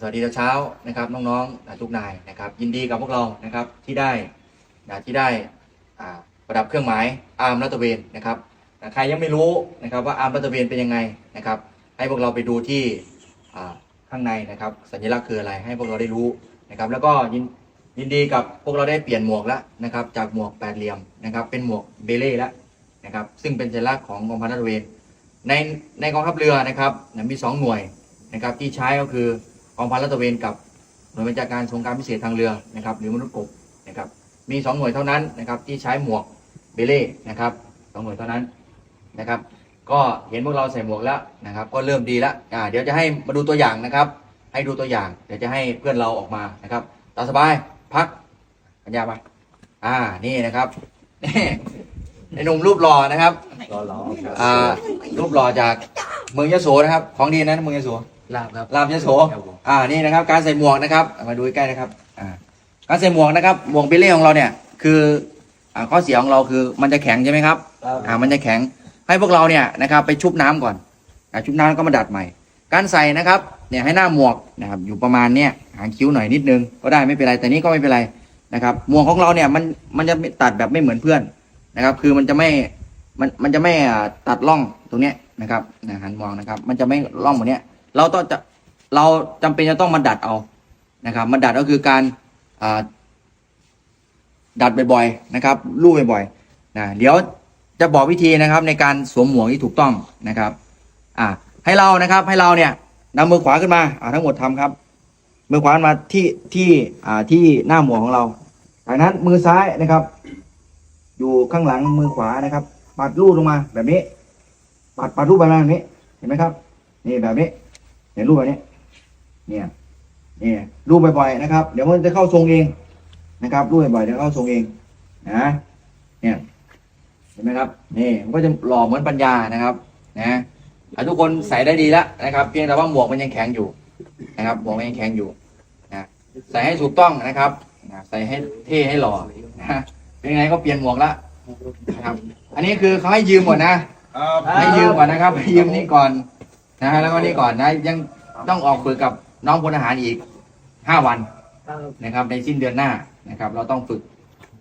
สวัสดีเช้านะครับน้องๆทุกนายนะครับ ยินดีกับพวกเรานะครับที่ได้ที่ได้ประดับเครื่องหมายอาร์มรัตเวนนะครับใครยังไม่รู้นะครับว่าอาร์มรัตเวนเป็นยังไงนะครับ ให้พวกเราไปดูที่ข้างในนะครับ สัญลักษณ์คืออะไรให้พวกเราได้รู้นะครับ แล้วก็ยินยินดีกับพวกเราได้เปลี่ยนหมวกแล้วนะครับ จากหมวกแปดเหลี่ยมนะครับ เป็นหมวกเบเล่แล้วนะครับ ซึ่งเป็นสัญลักษณ์ของกองพันรัตเวนในในกองทัพเรือนะครับมีสองหน่วยนะครับที่ใช้ก็คือ กองพันรัตเวนกับหน่วยบัญชาการสงครามพิเศษทางเรือนะครับ หรือมนุษย์กบนะครับ มีสองหน่วยเท่านั้นนะครับ ที่ใช้หมวกเบเล่นะครับสองหน่วยเท่านั้นนะครับ ก็เห็นพวกเราใส่หมวกแล้วนะครับ ก็เริ่มดีแล้วอ่าเดี๋ยวจะให้มาดูตัวอย่างนะครับ ให้ดูตัวอย่าง เดี๋ยวจะให้เพื่อนเราออกมานะครับตามสบายพักปัญญามาอ่านี่นะครับนี่ไอ้หนุ่มรูปหล่อนะครับรอรออ่ารูปหล่อจากเมืองยโสนะครับ ของดีนะเมืองยโส ลาบครับลาบยโสครับผมอ่านี่นะครับ การใส่หมวกนะครับมาดูใกล้ๆนะครับอ่าการใส่หมวกนะครับหมวกเบเล่ของเราเนี่ยคืออ่าข้อเสียของเราคือมันจะแข็งใช่ไหมครับอ่ามันจะแข็งให้พวกเราเนี่ยนะครับไปชุบน้ำก่อนอ่าชุบน้ำแล้วก็มาดัดใหม่ การใส่นะครับเนี่ยให้หน้าหมวกนะครับอยู่ประมาณเนี้ยหางคิ้วหน่อยนิดนึงก็ได้ไม่เป็นไรแต่นี้ก็ไม่เป็นไรนะครับหมวกของเราเนี่ยมันมันจะตัดแบบไม่เหมือนเพื่อนนะครับ คือมันจะไม่มันมันจะไม่อ่าตัดร่องตรงเนี้ยนะครับนะหันมองนะครับ มันจะไม่ร่องแบบเนี้ย เราต้องจะเราจำเป็นจะต้องมาดัดเอานะครับมาดัดก็คือการดัดบ่อยๆนะครับลูบบ่อยๆนะเดี๋ยวจะบอกวิธีนะครับในการสวมหมวกที่ถูกต้องนะครับอ่าให้เรานะครับให้เราเนี่ยนำมือขวาขึ้นมาอ่าทั้งหมดทำครับ มือขวามาที่ที่อ่าที่หน้าหมวกของเราจากนั้นมือซ้ายนะครับ อยู่ข้างหลังมือขวานะครับปัดลูบลงมาแบบนี้ ปัดปัดลูบไปมาแบบนี้เห็นไหมครับ นี่แบบนี้ เห็นรูปแบบนี้ เนี่ยเนี่ยรูปบ่อยๆนะครับ เดี๋ยวมันจะเข้าทรงเองนะครับรูปบ่อยๆเดี๋ยวเข้าทรงเองนะเนี่ยเห็นไหมครับนี่มันก็จะหล่อเหมือนปัญญานะครับ นะอะทุกคนใส่ได้ดีแล้วนะครับ เพียงแต่ว่าหมวกมันยังแข็งอยู่นะครับ หมวกมันยังแข็งอยู่นะใส่ให้ถูกต้องนะครับนะใส่ให้เท่ให้หล่อนะเป็นไงก็เปลี่ยนหมวกแล้วนะครับ อันนี้คือเขาให้ยืมก่อนนะให้ยืมก่อนนะครับให้ยืมนี่ก่อน นะฮะแล้วก็นี่ก่อนนะยังต้องออกฝึกกับน้องพลทหารอีกห้าวันนะครับ ในสิ้นเดือนหน้านะครับ เราต้องฝึก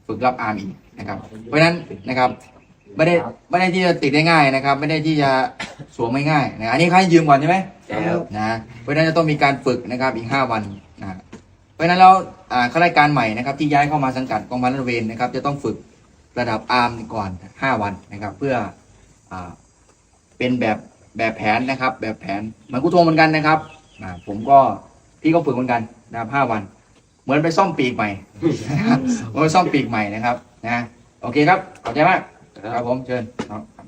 ฝึกรับอาร์มอีกนะครับ เพราะฉะนั้นนะครับไม่ได้ไม่ได้ที่จะติดได้ง่ายนะครับ ไม่ได้ที่จะสวมไม่ง่ายนะอันนี้เขาให้ยืมก่อนใช่ไหมครับนะเพราะฉะนั้นจะต้องมีการฝึกนะครับอีกห้าวันนะเพราะฉะนั้นเราอ่าข้าราชการใหม่นะครับ ที่ย้ายเข้ามาสังกัดกองพันรัฐเวนนะครับ จะต้องฝึกระดับอาร์มก่อนห้าวันนะครับ เพื่ออ่าเป็นแบบ แบบแผนนะครับ แบบแผนเหมือนกูโทงเหมือนกันนะครับอ่าผมก็พี่ก็ฝึกเหมือนกันนะครับห้าวัน เหมือนไปซ่อมปีกใหม่เหมือนไปซ่อมปีกใหม่นะครับนะโอเคครับขอบใจมากครับผมเชิญครับ